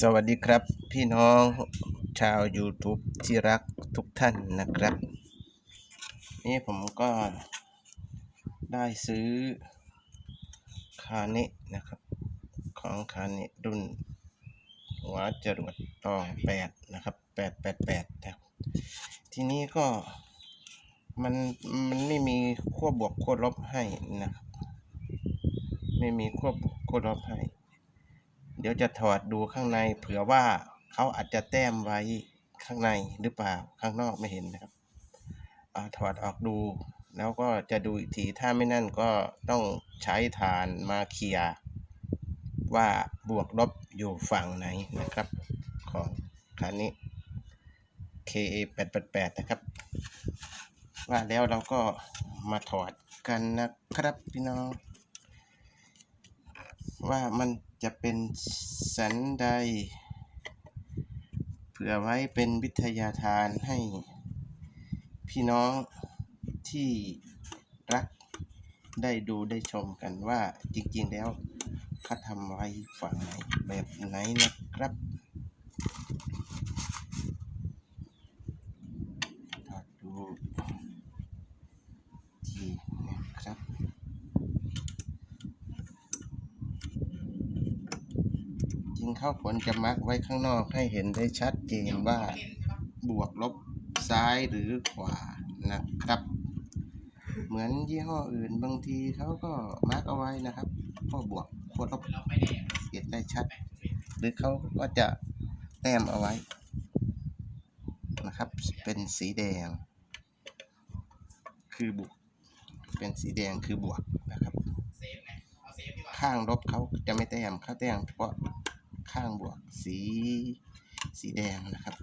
สวัสดีครับ พี่น้องชาว YouTube ที่รักทุกท่านนะครับ นี่ผมก็ได้ซื้อคาเนะนะครับ ของคาเนะรุ่น หัวจรวดตองแปดนะครับแปดแปดแปดนะครับทีนี้ก็มันมันไม่มีขั้วบวกขั้วลบให้นะครับ ไม่มีขั้วบวกขั้วลบให้ เดี๋ยวจะถอดดูข้างใน เผื่อว่าเขาอาจจะแต้มไว้ข้างในหรือเปล่าข้างนอกไม่เห็นนะครับอาถอดออกดู แล้วก็จะดูอีกทีถ้าไม่นั่นก็ต้องใช้ฐานมาเคลียร์ว่าบวกลบอยู่ฝั่งไหนนะครับ ของคันนี้ KA 888นะครับ ว่าแล้วเราก็มาถอดกันนะครับพี่น้อง ว่ามันจะเป็นสันใด เผื่อไว้เป็นวิทยาทานให้ พี่น้องที่รักได้ดูได้ชมกันว่าจริงๆแล้วเขาทำไว้ฝั่งไหนแบบไหนนะครับถอดดูทีนะครับ จริ งข้าวผลจะมักไว้ข้างนอกให้เห็นได้ชัดเจนว่าบวกลบซ้ายหรือขวานะครับ เหมือนยี่ห้ออื่นบางทีเขาก็มาร์กเอาไว้นะครับข้อบวกข้อลบเห็นได้ชัด หรือเขาก็จะแต้มเอาไว้นะครับ เป็นสีแดง คือบวก เป็นสีแดงคือบวกนะครับ ข้างลบเขาจะไม่แต้มเขาแต้มเฉพาะ ข้างบวกสีสีแดงนะครับ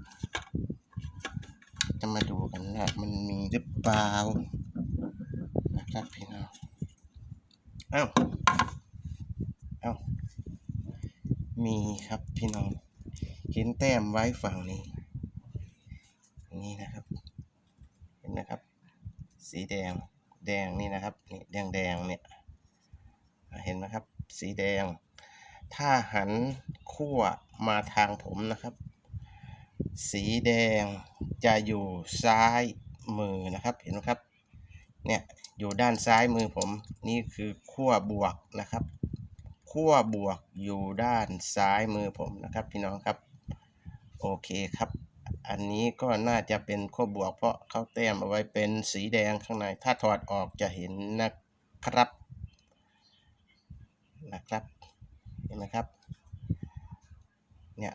จะมาดูกันว่ามันมีหรือเปล่านะครับพี่น้องเอ้าเอ้ามีครับพี่น้อง เห็นแต้มไว้ฝั่งนี้ นี่นะครับ เห็นนะครับ สีแดงแดงนี่นะครับนี่แดงแดงเนี่ย เห็นไหมครับ สีแดง ถ้าหัน ขั้วมาทางผมนะครับ สีแดงจะอยู่ซ้ายมือนะครับเห็นไหมครับเนี่ยอยู่ด้านซ้ายมือผมนี่คือขั้วบวกนะครับขั้วบวกอยู่ด้านซ้ายมือผมนะครับพี่น้องครับโอเคครับ อันนี้ก็น่าจะเป็นขั้วบวก เพราะเขาแต้มเอาไว้เป็นสีแดงข้างใน ถ้าถอดออกจะเห็นนะครับนะครับเห็นไหมครับ เนี่ย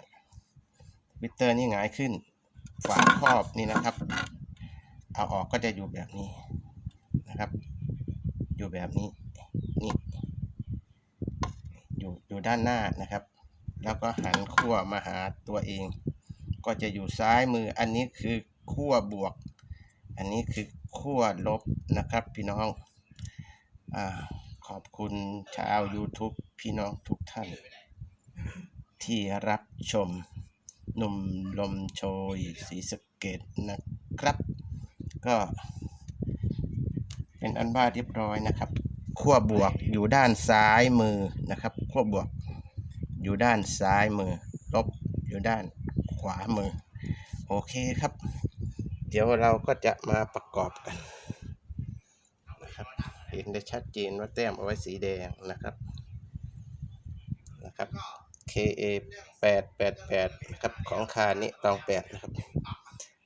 บิตเตอร์นี่หงายขึ้น ฝาครอบนี่นะครับ เอาออกก็จะอยู่แบบนี้นะครับ อยู่แบบนี้นี่อยู่อยู่ด้านหน้านะครับ แล้วก็หันขั้วมาหาตัวเอง ก็จะอยู่ซ้ายมืออันนี้คือขั้วบวก อันนี้คือขั้วลบนะครับพี่น้องอขอบคุณชาว YouTube พี่น้องทุกท่าน ที่รับชมหนุ่มลมโชยสีสเกตนะครับ ก็เป็นอันบ้าเรียบร้อยนะครับขั้วบวกอยู่ด้านซ้ายมือนะครับขั้วบวกอยู่ด้านซ้ายมือ ลบอยู่ด้านขวามือ โอเคครับ เดี๋ยวเราก็จะมาประกอบกันนะครับเห็นได้ชัดเจนว่าแต้มเอาไว้สีแดงนะครับนะครับ KA 888นะครับของคานี้ตองแปดนะครับ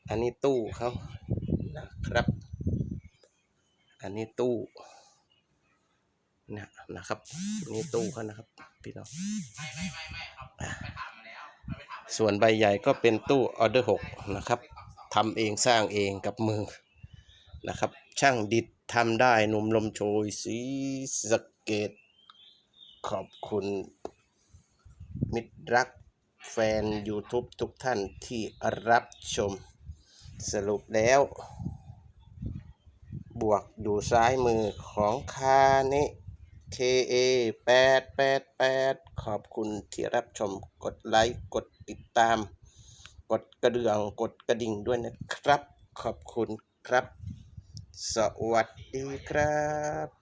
อันนี้ตู้เขานะครับ อันนี้ตู้นะนะครับ นี่ตู้เขานะครับพี่น้องส่วนใบใหญ่ก็เป็นตู้ออเดอร์หกนะครับทำเองสร้างเองกับมือนะครับ ช่างดิดทำได้หนุ่มลมโชยสีสเกตขอบคุณ มิตรรักแฟน YouTube ทุกท่านที่รับชม สรุปแล้ว บวกอยู่ซ้ายมือของคาเนะ KA 888 ขอบคุณที่รับชมกดไลค์ กดติดตาม กดกระเดื่องกดกระดิ่งด้วยนะครับ ขอบคุณครับ สวัสดีครับ